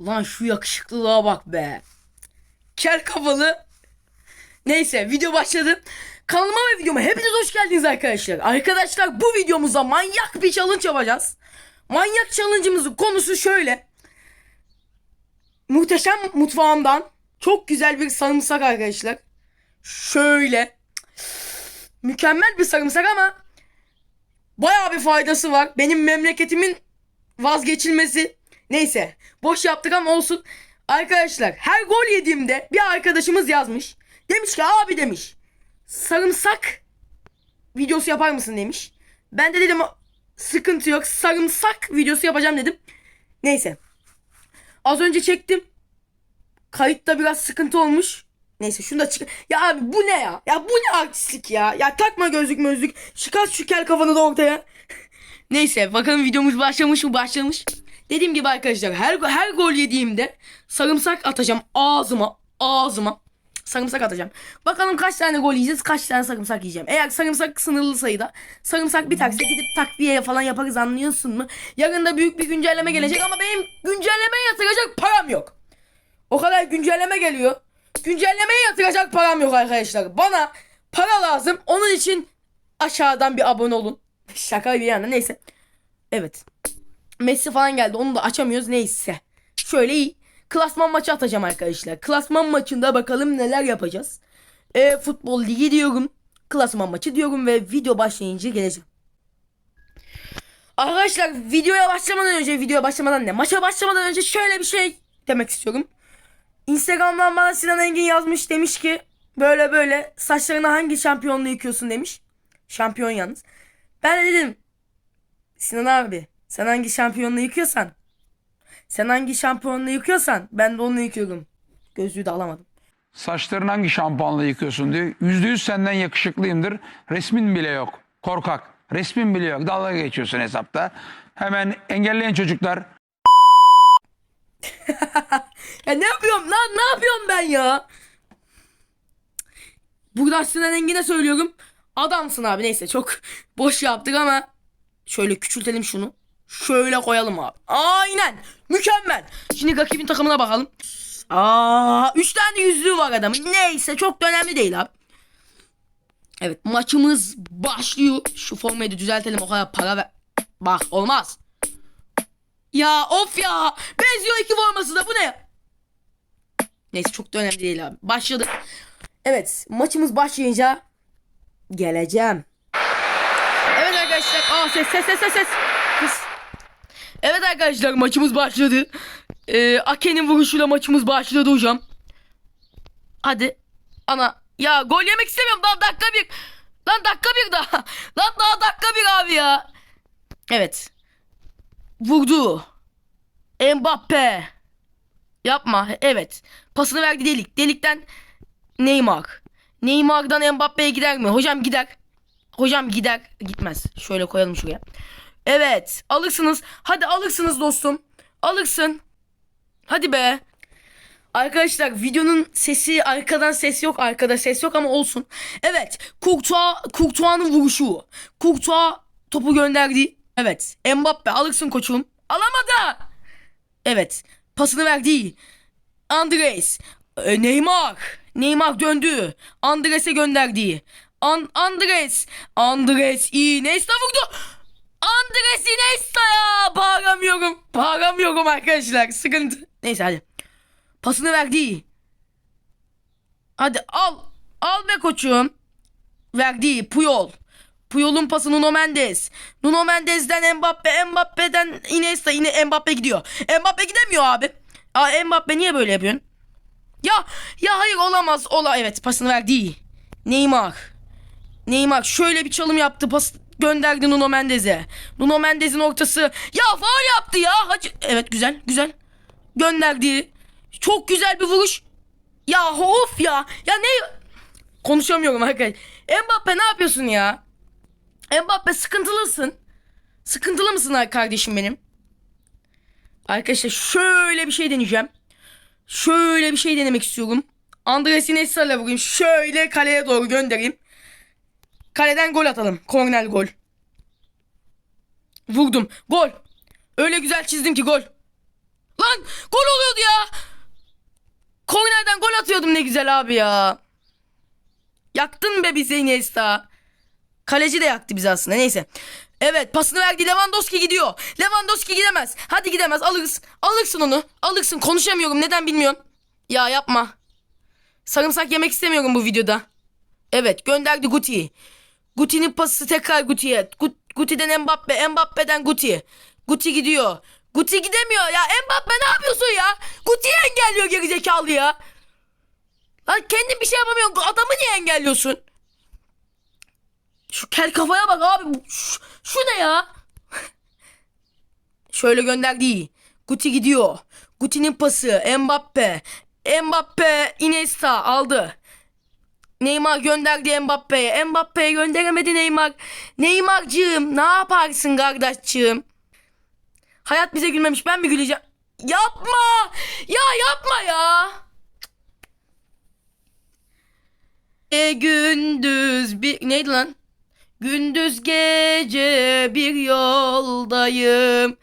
Lan şu yakışıklılığa bak be. Kel kafalı. Neyse video başladı. Kanalıma ve videoma hepiniz hoş geldiniz arkadaşlar. Arkadaşlar bu videomuzda manyak bir challenge yapacağız. Manyak challenge'ımızın konusu şöyle. Muhteşem mutfağımdan çok güzel bir sarımsak arkadaşlar. Şöyle. Mükemmel bir sarımsak ama bayağı bir faydası var. Benim memleketimin vazgeçilmesi. Neyse boş yaptık ama olsun. Arkadaşlar her gol yediğimde bir arkadaşımız yazmış. Demiş ki abi demiş. Sarımsak videosu yapar mısın demiş. Ben de dedim sıkıntı yok sarımsak videosu yapacağım dedim. Neyse. Az önce çektim. Kayıtta biraz sıkıntı olmuş. Neyse şunu da çık. Ya abi bu ne ya? Ya bu ne artistlik ya? Ya takma gözlük mözlük. Çıkar şu kel kafanı da ortaya. Neyse bakalım videomuz başlamış mı başlamış. Dediğim gibi arkadaşlar her her gol yediğimde sarımsak atacağım ağzıma ağzıma sarımsak atacağım. Bakalım kaç tane gol yiyeceğiz kaç tane sarımsak yiyeceğim. Eğer sarımsak sınırlı sayıda sarımsak biterse gidip takviye falan yaparız anlıyorsun mu? Yarın da büyük bir güncelleme gelecek ama benim güncellemeye yatıracak param yok. O kadar güncelleme geliyor. Güncellemeye yatıracak param yok arkadaşlar. Bana para lazım. Onun için aşağıdan bir abone olun. Şaka bir yana neyse. Evet. Messi falan geldi. Onu da açamıyoruz. Neyse. Şöyle iyi. Klasman maçı atacağım arkadaşlar. Klasman maçında bakalım neler yapacağız. E, futbol ligi diyorum. Klasman maçı diyorum ve video başlayınca geleceğim. Arkadaşlar videoya başlamadan önce videoya başlamadan ne? Maça başlamadan önce şöyle bir şey demek istiyorum. Instagram'dan bana Sinan Engin yazmış demiş ki böyle böyle saçlarına hangi şampiyonluğu yıkıyorsun demiş. Şampiyon yalnız. Ben de dedim Sinan abi sen hangi şampiyonluğu yıkıyorsan sen hangi şampiyonluğu yıkıyorsan ben de onu yıkıyorum. Gözlüğü de alamadım. Saçlarını hangi şampuanla yıkıyorsun diyor. Yüzde yüz senden yakışıklıyımdır. Resmin bile yok. Korkak. Resmin bile yok. Dalga geçiyorsun hesapta. Hemen engelleyen çocuklar Ya ne yapıyorum lan ne yapıyorum ben ya? Buradan Sinan Engin'e söylüyorum. Adamsın abi neyse çok boş yaptık ama şöyle küçültelim şunu. Şöyle koyalım abi. Aynen. Mükemmel. Şimdi rakibin takımına bakalım. Aa, 3 tane yüzüğü var adamın. Neyse çok da önemli değil abi. Evet maçımız başlıyor. Şu formayı da düzeltelim o kadar para ver. Bak olmaz. Ya of ya. Benziyor iki forması da bu ne? Neyse çok da önemli değil abi. Başladık. Evet maçımız başlayınca geleceğim. Evet arkadaşlar. Aa ses ses ses ses ses. Evet arkadaşlar maçımız başladı. Ee, Ake'nin vuruşuyla maçımız başladı hocam. Hadi. Ana. Ya gol yemek istemiyorum. Daha dakika bir. Lan dakika bir daha. Lan daha dakika bir abi ya. Evet. Vurdu. Mbappe. Yapma. Evet. Pasını verdi delik. Delikten Neymar. Neymar'dan Mbappe'ye gider mi? Hocam gider. Hocam gider. Gitmez. Şöyle koyalım şuraya. Evet. Alırsınız. Hadi alırsınız dostum. Alırsın. Hadi be. Arkadaşlar videonun sesi arkadan ses yok. Arkada ses yok ama olsun. Evet. Courtois, Courtois'ın vuruşu. Courtois topu gönderdi. Evet. Mbappe alırsın koçum. Alamadı. Evet. Pasını verdi. Andres. E, Neymar. Neymar döndü. Andres'e gönderdi. An Andres. Andres Iniesta vurdu. Andres Iniesta ya. Bağıramıyorum. Bağıramıyorum arkadaşlar. Sıkıntı. Neyse hadi. Pasını verdi. Hadi al. Al be koçum. Verdi. Puyol. Puyol'un pası Nuno Mendes. Nuno Mendes'den Mbappe, Mbappe'den Iniesta yine Mbappe gidiyor. Mbappe gidemiyor abi. Aa Mbappe niye böyle yapıyorsun? Ya ya hayır olamaz. Ola evet pasını verdi. Neymar. Neymar şöyle bir çalım yaptı. Pas gönderdi Nuno Mendes'e. Nuno Mendes'in ortası. Ya faul yaptı ya. Hacı. Evet güzel güzel. Gönderdi. Çok güzel bir vuruş. Ya of ya. Ya ne konuşamıyorum arkadaşlar. Mbappe ne yapıyorsun ya? Mbappe sıkıntılısın. Sıkıntılı mısın kardeşim benim? Arkadaşlar şöyle bir şey deneyeceğim. Şöyle bir şey denemek istiyorum. Andres Iniesta'yla vurayım. Şöyle kaleye doğru göndereyim. Kaleden gol atalım. Kornel gol. Vurdum. Gol. Öyle güzel çizdim ki gol. Lan gol oluyordu ya. Kornerden gol atıyordum ne güzel abi ya. Yaktın be bizi Iniesta. Kaleci de yaktı bizi aslında neyse. Evet pasını verdi Lewandowski gidiyor. Lewandowski gidemez. Hadi gidemez alırız. Alırsın onu. Alırsın konuşamıyorum neden bilmiyorum. Ya yapma. Sarımsak yemek istemiyorum bu videoda. Evet gönderdi Guti. Guti'nin pası tekrar Guti'ye. Gut- Guti'den Mbappe. Mbappe'den Guti. Guti gidiyor. Guti gidemiyor ya. Mbappe ne yapıyorsun ya? Guti'yi engelliyor gerizekalı ya. Lan kendin bir şey yapamıyorsun. Adamı niye engelliyorsun? Şu kel kafaya bak abi. Şu, şu ne ya? Şöyle gönderdi. Guti gidiyor. Guti'nin pası. Mbappe. Mbappe Iniesta aldı. Neymar gönderdi Mbappe'ye. Mbappe'ye gönderemedi Neymar. Neymar'cığım ne yaparsın kardeşciğim? Hayat bize gülmemiş ben mi güleceğim? Yapma! Ya yapma ya! E gündüz bir... Neydi lan? Gündüz gece bir yoldayım.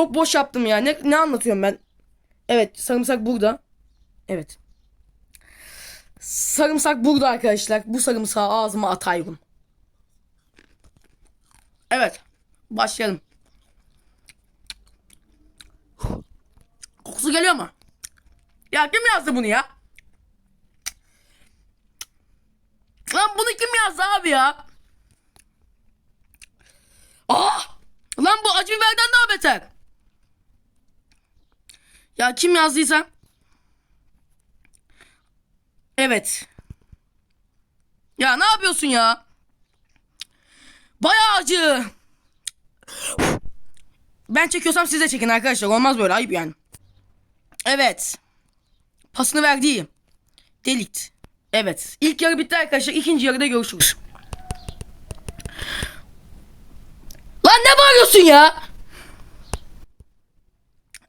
Çok boş yaptım ya. Ne, ne anlatıyorum ben? Evet sarımsak burada. Evet. Sarımsak burada arkadaşlar. Bu sarımsağı ağzıma atayım. Evet. Başlayalım. Kokusu geliyor mu? Ya kim yazdı bunu ya? Lan bunu kim yazdı abi ya? Aa! Lan bu acı biberden daha beter. Ya kim yazdıysa? Evet. Ya ne yapıyorsun ya? Bayağı acı. Ben çekiyorsam siz de çekin arkadaşlar. Olmaz böyle ayıp yani. Evet. Pasını verdi. Delikt. Evet. İlk yarı bitti arkadaşlar. İkinci yarıda görüşürüz. Lan ne bağırıyorsun ya?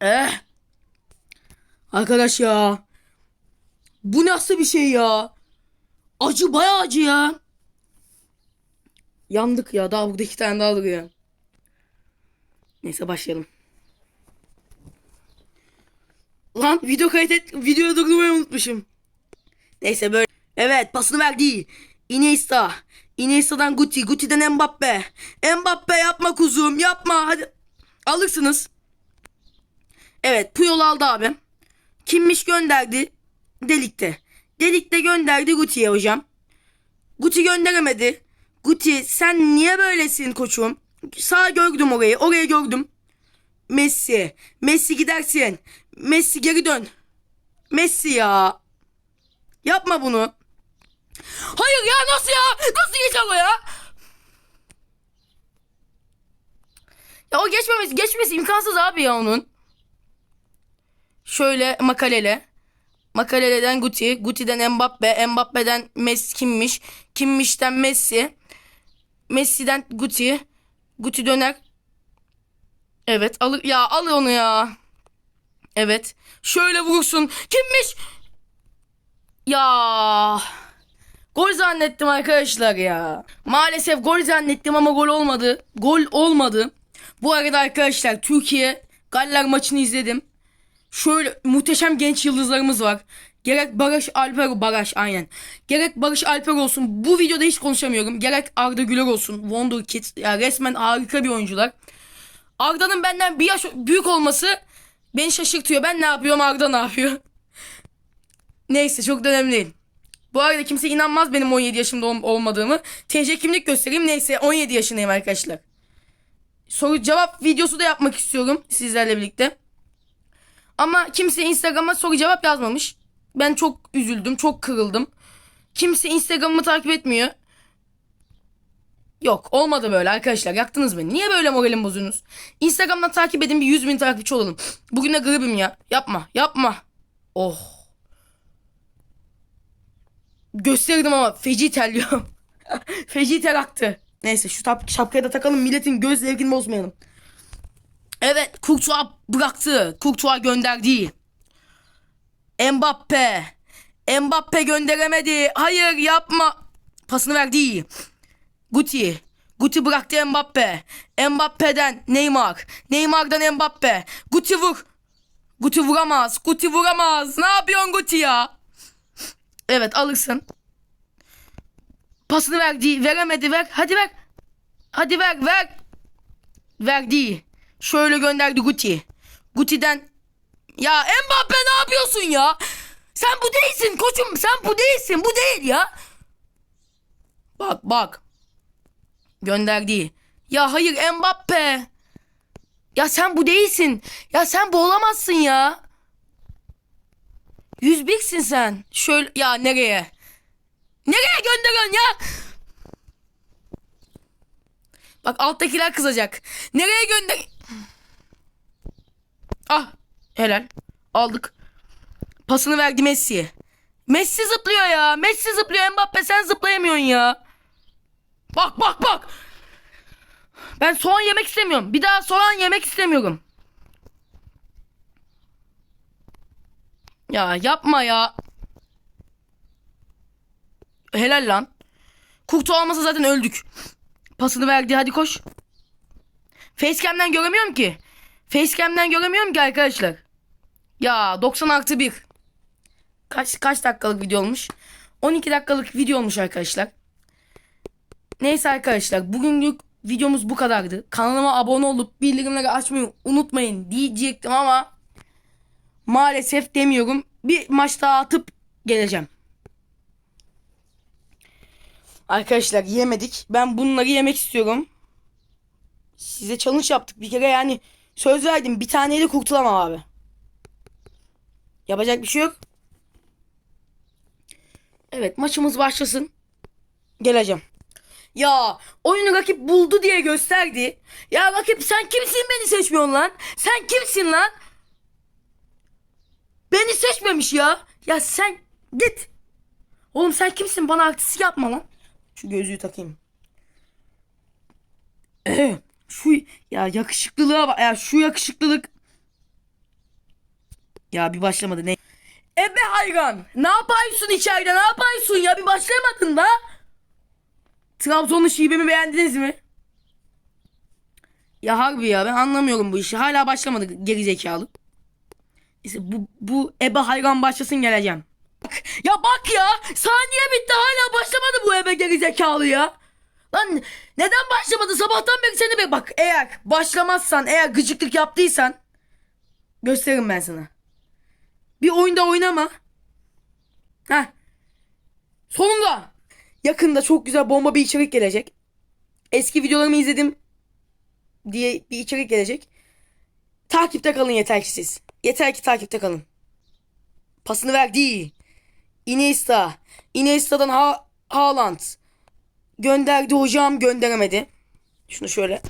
Eh. Arkadaş ya. Bu nasıl bir şey ya? Acı bayağı acı ya. Yandık ya. Daha burada iki tane daha duruyor. Neyse başlayalım. Lan video kayıt et. Videoyu durdurmayı unutmuşum. Neyse böyle. Evet pasını verdi. Iniesta. Iniesta'dan Guti. Guti'den Mbappe. Mbappe yapma kuzum yapma. Hadi. Alırsınız. Evet Puyol aldı abi. Kimmiş gönderdi? Delikte. Delikte gönderdi Guti'ye hocam. Guti gönderemedi. Guti sen niye böylesin koçum? Sağ gördüm orayı. Orayı gördüm. Messi. Messi gidersin. Messi geri dön. Messi ya. Yapma bunu. Hayır ya nasıl ya? Nasıl geçer o ya? Ya o geçmemesi, geçmesi imkansız abi ya onun. Şöyle Makalele. Makalele'den Guti. Guti'den Mbappe. Mbappe'den Messi kimmiş? Kimmiş'ten Messi. Messi'den Guti. Guti döner. Evet alır ya al onu ya. Evet. Şöyle vurursun. Kimmiş? Ya. Gol zannettim arkadaşlar ya. Maalesef gol zannettim ama gol olmadı. Gol olmadı. Bu arada arkadaşlar Türkiye Galler maçını izledim. Şöyle muhteşem genç yıldızlarımız var. Gerek Barış Alper Barış aynen. Gerek Barış Alper olsun. Bu videoda hiç konuşamıyorum. Gerek Arda Güler olsun. Wonder Kids. Ya resmen harika bir oyuncular. Arda'nın benden bir yaş büyük olması beni şaşırtıyor. Ben ne yapıyorum Arda ne yapıyor? Neyse çok önemli değil. Bu arada kimse inanmaz benim 17 yaşımda ol- olmadığımı. TC kimlik göstereyim. Neyse 17 yaşındayım arkadaşlar. Soru cevap videosu da yapmak istiyorum sizlerle birlikte. Ama kimse Instagram'a soru cevap yazmamış. Ben çok üzüldüm, çok kırıldım. Kimse Instagram'ımı takip etmiyor. Yok olmadı böyle arkadaşlar yaktınız beni. Niye böyle moralim bozuyorsunuz? Instagram'dan takip edin bir 100 bin takipçi olalım. Bugün de gribim ya. Yapma yapma. Oh. Gösterdim ama feci terliyorum. feci ter aktı. Neyse şu tap şapkayı da takalım milletin göz zevkini bozmayalım. Evet Courtois bıraktı. Courtois gönderdi. Mbappe. Mbappe gönderemedi. Hayır yapma. Pasını verdi. Guti. Guti bıraktı Mbappe. Mbappe'den Neymar. Neymar'dan Mbappe. Guti vur. Guti vuramaz. Guti vuramaz. Ne yapıyorsun Guti ya? Evet alırsın. Pasını verdi. Veremedi ver. Hadi ver. Hadi ver ver. Verdi. Şöyle gönderdi Guti. Guti'den ya Mbappe ne yapıyorsun ya? Sen bu değilsin koçum. Sen bu değilsin. Bu değil ya. Bak bak. Gönderdi. Ya hayır Mbappe. Ya sen bu değilsin. Ya sen bu olamazsın ya. 101'sin sen. Şöyle ya nereye? Nereye gönderiyorsun ya? Bak alttakiler kızacak. Nereye gönder... Ah helal. Aldık. Pasını verdi Messi'ye. Messi zıplıyor ya. Messi zıplıyor Mbappe sen zıplayamıyorsun ya. Bak bak bak. Ben soğan yemek istemiyorum. Bir daha soğan yemek istemiyorum. Ya yapma ya. Helal lan. Kurtu olmasa zaten öldük. Pasını verdi hadi koş. Facecam'den göremiyorum ki. Facecam'den göremiyorum ki arkadaşlar. Ya 90 artı 1. Kaç, kaç dakikalık video olmuş? 12 dakikalık video olmuş arkadaşlar. Neyse arkadaşlar bugünlük videomuz bu kadardı. Kanalıma abone olup bildirimleri açmayı unutmayın diyecektim ama maalesef demiyorum. Bir maç daha atıp geleceğim. Arkadaşlar yemedik. Ben bunları yemek istiyorum. Size challenge yaptık bir kere yani söz verdim bir taneyle kurtulamam abi. Yapacak bir şey yok. Evet maçımız başlasın. Geleceğim. Ya oyunu rakip buldu diye gösterdi. Ya rakip sen kimsin beni seçmiyorsun lan? Sen kimsin lan? Beni seçmemiş ya. Ya sen git. Oğlum sen kimsin bana artist yapma lan. Şu gözlüğü takayım. şu ya yakışıklılığa. Ya şu yakışıklılık. Ya bir başlamadı ne? Ebe hayran. Ne yapıyorsun içeride? Ne yapıyorsun ya? Bir başlamadın da. Trabzonlu şivemi beğendiniz mi? Ya harbi ya ben anlamıyorum bu işi. Hala başlamadı geri zekalı. İşte bu, bu ebe hayran başlasın geleceğim. Bak, ya bak ya saniye bitti hala başlamadı bu ebe geri zekalı ya. Lan neden başlamadı sabahtan beri seni be bak eğer başlamazsan eğer gıcıklık yaptıysan gösteririm ben sana. Bir oyunda oynama. Heh. Sonunda. Yakında çok güzel bomba bir içerik gelecek. Eski videolarımı izledim diye bir içerik gelecek. Takipte kalın yeter ki siz. Yeter ki takipte kalın. Pasını verdi. Iniesta. Iniesta'dan ha Haaland. Gönderdi hocam gönderemedi. Şunu şöyle.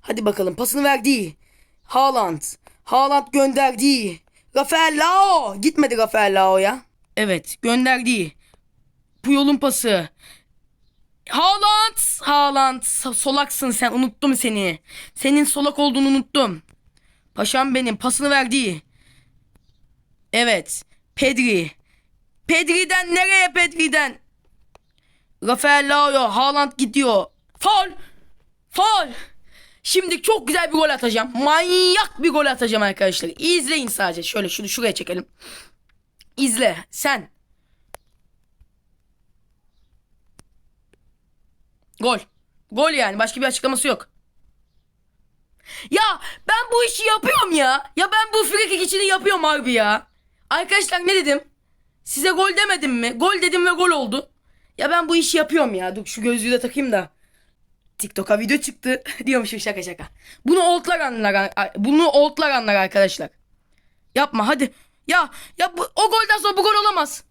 Hadi bakalım pasını verdi. Haaland. Haaland gönderdi. Rafael Lao. Gitmedi Rafael Lao'ya. Evet gönderdi. Puyol'un pası. Haaland. Haaland. Solaksın sen. Unuttum seni. Senin solak olduğunu unuttum. Paşam benim. Pasını verdi. Evet. Pedri. Pedri'den nereye Pedri'den? Rafael Lao. Haaland gidiyor. Faul. Faul. Şimdi çok güzel bir gol atacağım. Manyak bir gol atacağım arkadaşlar. İzleyin sadece. Şöyle şunu şuraya çekelim. İzle sen. Gol. Gol yani. Başka bir açıklaması yok. Ya ben bu işi yapıyorum ya. Ya ben bu free kick işini yapıyorum harbi ya. Arkadaşlar ne dedim? Size gol demedim mi? Gol dedim ve gol oldu. Ya ben bu işi yapıyorum ya. Dur şu gözlüğü de takayım da. TikTok'a video çıktı diyormuşum şaka şaka. Bunu oldlar anlar. Bunu oldlar anlar arkadaşlar. Yapma hadi. Ya ya bu, o golden sonra bu gol olamaz.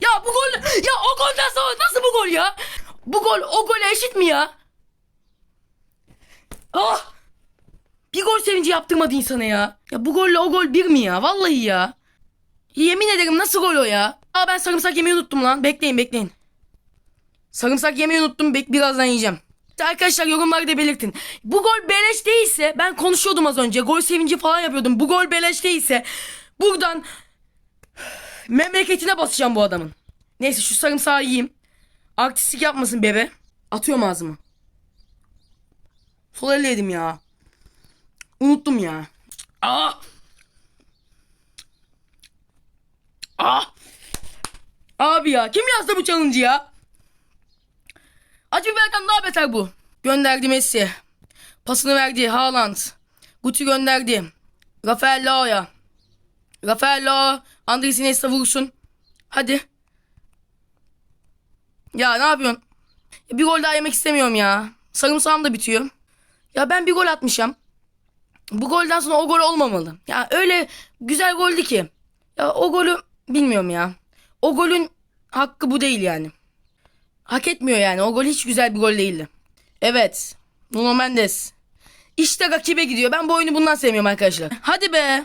Ya bu gol ya o golden sonra nasıl bu gol ya? Bu gol o gole eşit mi ya? Ah! Bir gol sevinci yaptırmadı insana ya. Ya bu golle o gol bir mi ya? Vallahi ya. Yemin ederim nasıl gol o ya? Aa ben sarımsak yemeyi unuttum lan. Bekleyin bekleyin. Sarımsak yemeyi unuttum. Bek birazdan yiyeceğim. Arkadaşlar yorumlarda belirtin. Bu gol beleş değilse ben konuşuyordum az önce. Gol sevinci falan yapıyordum. Bu gol beleş değilse buradan memleketine basacağım bu adamın. Neyse şu sarımsağı yiyeyim. Artistik yapmasın bebe. Atıyorum ağzıma. Sol elle yedim ya. Unuttum ya. Aa! Aa! Abi ya kim yazdı bu challenge'ı ya? Acı biberden daha beter bu. Gönderdi Messi. Pasını verdi Haaland. Guti gönderdi. Rafael Leao'ya. Rafael Leao. Andres Iniesta vursun. Hadi. Ya ne yapıyorsun? Ya bir gol daha yemek istemiyorum ya. Sarımsağım da bitiyor. Ya ben bir gol atmışım. Bu golden sonra o gol olmamalı. Ya öyle güzel goldü ki. Ya o golü bilmiyorum ya. O golün hakkı bu değil yani. Hak etmiyor yani. O gol hiç güzel bir gol değildi. Evet. Nuno Mendes. İşte rakibe gidiyor. Ben bu oyunu bundan sevmiyorum arkadaşlar. Hadi be.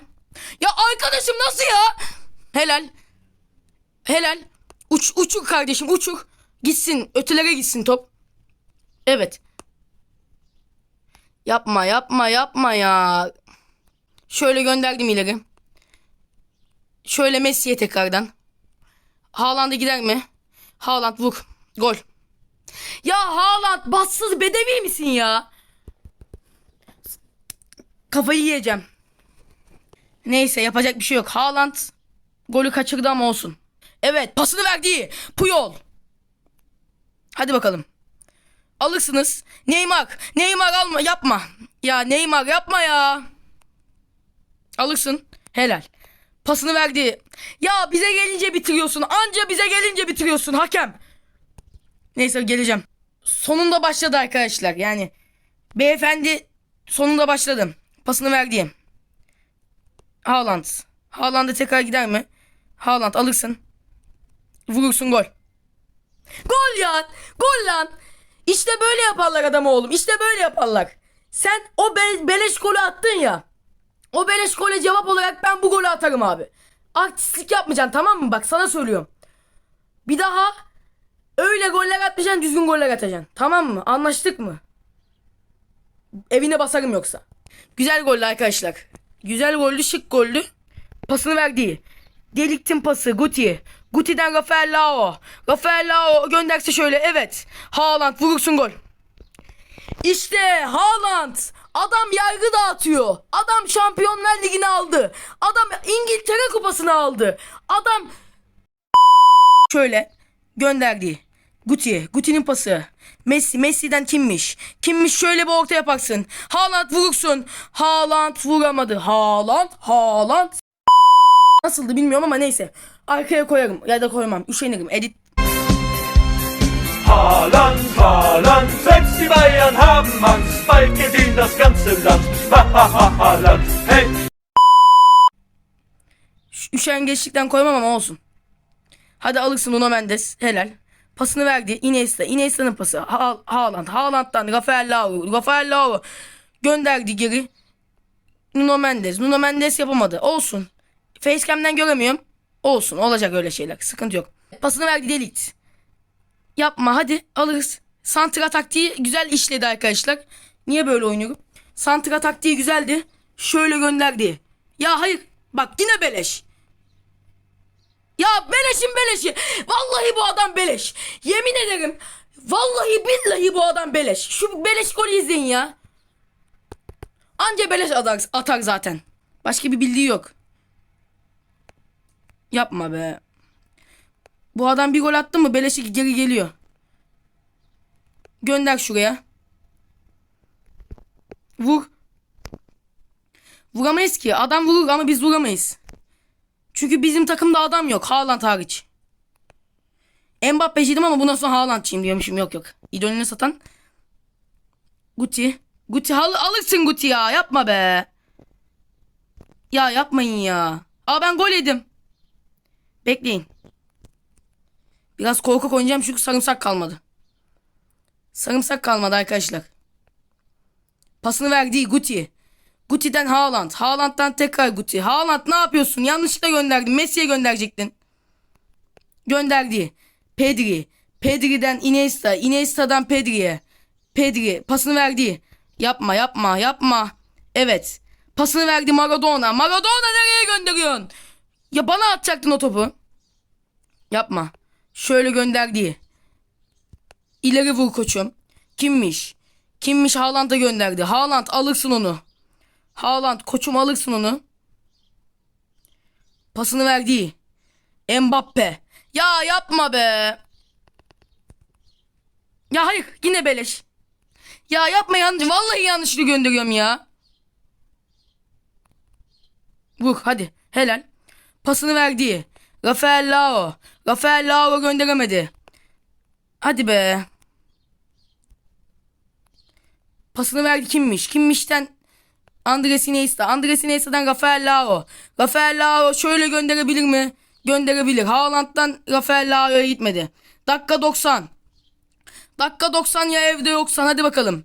Ya arkadaşım nasıl ya? Helal. Helal. Uç, uçur kardeşim uçur. Gitsin. Ötelere gitsin top. Evet. Yapma yapma yapma ya. Şöyle gönderdim ileri. Şöyle Messi'ye tekrardan. Haaland'a gider mi? Haaland vur. Gol. Ya Haaland bassız bedevi misin ya? Kafayı yiyeceğim. Neyse yapacak bir şey yok. Haaland golü kaçırdı ama olsun. Evet pasını verdi. Puyol. Hadi bakalım. Alırsınız. Neymar. Neymar alma yapma. Ya Neymar yapma ya. Alırsın. Helal. Pasını verdi. Ya bize gelince bitiriyorsun. Anca bize gelince bitiriyorsun hakem. Neyse geleceğim. Sonunda başladı arkadaşlar. Yani beyefendi sonunda başladım. Pasını verdi. Haaland. Haaland'a tekrar gider mi? Haaland alırsın. Vurursun gol. Gol ya. Gol lan. İşte böyle yaparlar adam oğlum. İşte böyle yaparlar. Sen o be- beleş golü attın ya. O beleş gole cevap olarak ben bu golü atarım abi. Artistlik yapmayacaksın tamam mı? Bak sana söylüyorum. Bir daha öyle goller atmayacaksın düzgün goller atacaksın. Tamam mı? Anlaştık mı? Evine basarım yoksa. Güzel gollü arkadaşlar. Güzel gollü şık gollü. Pasını verdi. Deliktin pası Guti. Guti'den Rafael Lao. Rafael Lao gönderse şöyle evet. Haaland vurursun gol. İşte Haaland. Adam yargı dağıtıyor. Adam Şampiyonlar Ligi'ni aldı. Adam İngiltere Kupası'nı aldı. Adam şöyle gönderdi. Guti, Guti'nin pası. Messi, Messi'den kimmiş? Kimmiş şöyle bir orta yaparsın. Haaland vurursun. Haaland vuramadı. Haaland, Haaland. Nasıldı bilmiyorum ama neyse. Arkaya koyarım ya da koymam. Üşenirim. Edit Haaland, Haaland, selbst die Bayern haben Angst, bald gewinnt das ganze Land. Ha ha ha Haaland, hey! Üşengeçlikten koymam ama olsun. Hadi alırsın Nuno Mendes. Helal. Pasını verdi. Iniesta. Iniesta'nın pası. Ha Haaland. Haaland'dan Rafael Leao. Rafael Leao gönderdi geri. Nuno Mendes. Nuno Mendes yapamadı. Olsun. Facecam'den göremiyorum. Olsun. Olacak öyle şeyler. Sıkıntı yok. Pasını verdi Delikt. Yapma hadi alırız. Santra taktiği güzel işledi arkadaşlar. Niye böyle oynuyorum? Santra taktiği güzeldi. Şöyle gönderdi. Ya hayır. Bak yine beleş. Ya beleşin beleşi. Vallahi bu adam beleş. Yemin ederim. Vallahi billahi bu adam beleş. Şu beleş golü izleyin ya. Anca beleş atar, atar zaten. Başka bir bildiği yok. Yapma be. Bu adam bir gol attı mı beleşi geri geliyor. Gönder şuraya. Vur. Vuramayız ki. Adam vurur ama biz vuramayız. Çünkü bizim takımda adam yok. Haaland hariç. Mbappe'ciydim ama bundan sonra Haaland'çıyım diyormuşum. Yok yok. İdolünü satan. Guti. Guti al alırsın Guti ya. Yapma be. Ya yapmayın ya. Aa ben gol yedim. Bekleyin. Biraz korkak oynayacağım çünkü sarımsak kalmadı. Sarımsak kalmadı arkadaşlar. Pasını verdiği Guti. Guti'den Haaland. Haaland'dan tekrar Guti. Haaland ne yapıyorsun? Yanlışlıkla gönderdin. Messi'ye gönderecektin. Gönderdi. Pedri. Pedri'den Iniesta. Iniesta'dan Pedri'ye. Pedri. Pasını verdi. Yapma yapma yapma. Evet. Pasını verdi Maradona. Maradona nereye gönderiyorsun? Ya bana atacaktın o topu. Yapma. Şöyle gönderdi. İleri vur koçum. Kimmiş? Kimmiş Haaland'a gönderdi. Haaland alırsın onu. Haaland koçum alırsın onu. Pasını verdi. Mbappe. Ya yapma be. Ya hayır yine beleş. Ya yapma yanlış. Vallahi yanlışlıkla gönderiyorum ya. Vur hadi. Helal. Pasını verdi. Rafael Lao. Rafael Lao gönderemedi. Hadi be. Pasını verdi kimmiş? Kimmişten Andres Iniesta. Andres Iniesta'dan Rafael Lao. Rafael Lao şöyle gönderebilir mi? Gönderebilir. Haaland'dan Rafael Lao'ya gitmedi. Dakika 90. Dakika 90 ya evde yoksan hadi bakalım.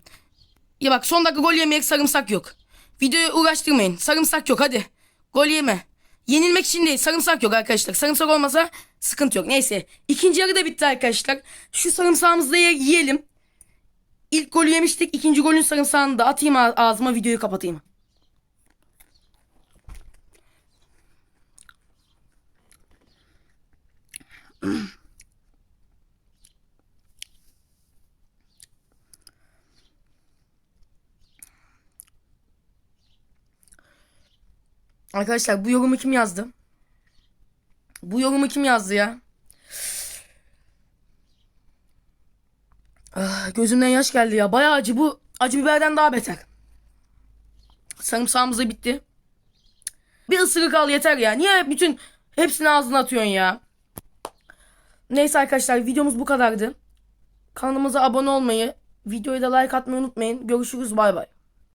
Ya bak son dakika gol yemeyek sarımsak yok. Videoyu uğraştırmayın. Sarımsak yok hadi. Gol yeme. Yenilmek için değil sarımsak yok arkadaşlar. Sarımsak olmasa sıkıntı yok. Neyse ikinci yarı da bitti arkadaşlar. Şu sarımsağımızı da ye- yiyelim. İlk golü yemiştik. ikinci golün sarımsağını da atayım ağ- ağzıma videoyu kapatayım. Arkadaşlar bu yorumu kim yazdı? Bu yorumu kim yazdı ya? Ah, gözümden yaş geldi ya. Bayağı acı bu. Acı biberden daha beter. Sarımsağımız da bitti. Bir ısırık al yeter ya. Niye bütün hepsini ağzına atıyorsun ya? Neyse arkadaşlar videomuz bu kadardı. Kanalımıza abone olmayı, videoya da like atmayı unutmayın. Görüşürüz bay bay.